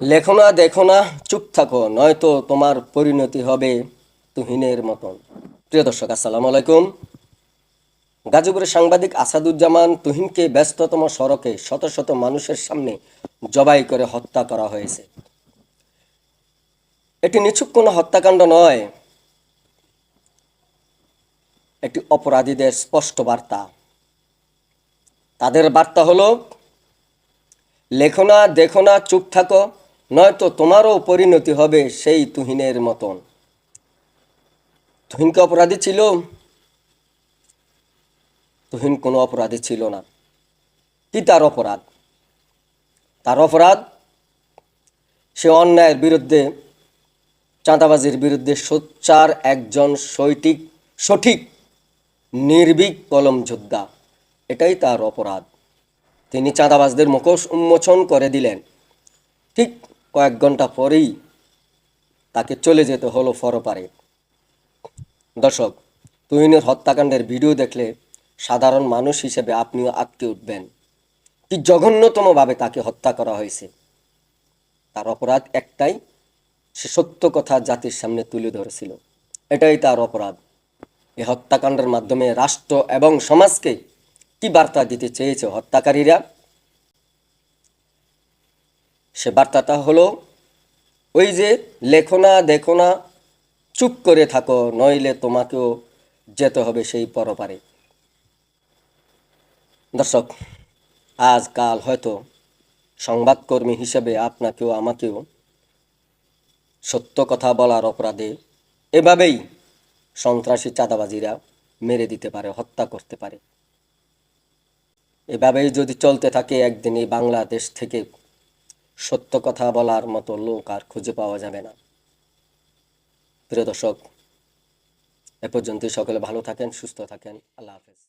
লেখো না দেখো না চুপ থাকো, নয়তো তোমার পরিণতি হবে তুহিনের মতন। প্রিয় দর্শক, আসসালামু আলাইকুম। গাজীপুরের সাংবাদিক আসাদুজ্জামান তুহিনকে ব্যস্ততম সড়কে শত শত মানুষের সামনে জবাই করে হত্যা করা হয়েছে। এটি নিছুক কোনো হত্যাকাণ্ড নয়। একটি অপরাধীদের স্পষ্ট বার্তা। তাদের বার্তা হলো লেখো না দেখো না চুপ থাকো নয়তো তোমারও পরিণতি হবে সেই তুহিনের মতন। তুহিন কি অপরাধী ছিল? তুহিন কোনো অপরাধী ছিল না। কি তার অপরাধ? তার অপরাধ, সে অন্যায়ের বিরুদ্ধে, চাঁদাবাজির বিরুদ্ধে সোচ্চার একজন সৈটিক সঠিক, নির্ভীক কলম যোদ্ধা। এটাই তার অপরাধ। তিনি চাঁদাবাজদের মুখোশ উন্মোচন করে দিলেন। ঠিক কয়েক ঘণ্টা পরেই তাকে চলে যেতে হলো ফরপারে। দর্শক, তুহিনের হত্যাকাণ্ডের ভিডিও দেখলে সাধারণ মানুষ হিসেবে আপনিও আটকে উঠবেন। কি জঘন্যতমভাবে তাকে হত্যা করা হয়েছে। তার অপরাধ একটাই, সে সত্য কথা জাতির সামনে তুলে ধরেছিল। এটাই তার অপরাধ। এই হত্যাকাণ্ডের মাধ্যমে রাষ্ট্র এবং সমাজকে কি বার্তা দিতে চেয়েছে হত্যাকারীরা? সে বার্তাটা হলো, ওই যে লেখো না, দেখো না, চুপ করে থাকো, নইলে তোমাকেও যেতে হবে সেই পরপারে। দর্শক আজ কাল হয়তো সংবাদকর্মী হিসেবে আপনাকেও, আমাকেও সত্য কথা বলার অপরাধে এভাবেই সন্ত্রাসী চাঁদাবাজিরা মেরে দিতে পারে, হত্যা করতে পারে। এভাবেই যদি চলতে থাকে, একদিন এই বাংলাদেশ থেকে সত্য কথা বলার মতো লোক আর খুঁজে পাওয়া যাবে না। প্রিয় দর্শক, এ পর্যন্তই। সকলে ভালো থাকেন, সুস্থ থাকেন। আল্লাহ হাফেজ।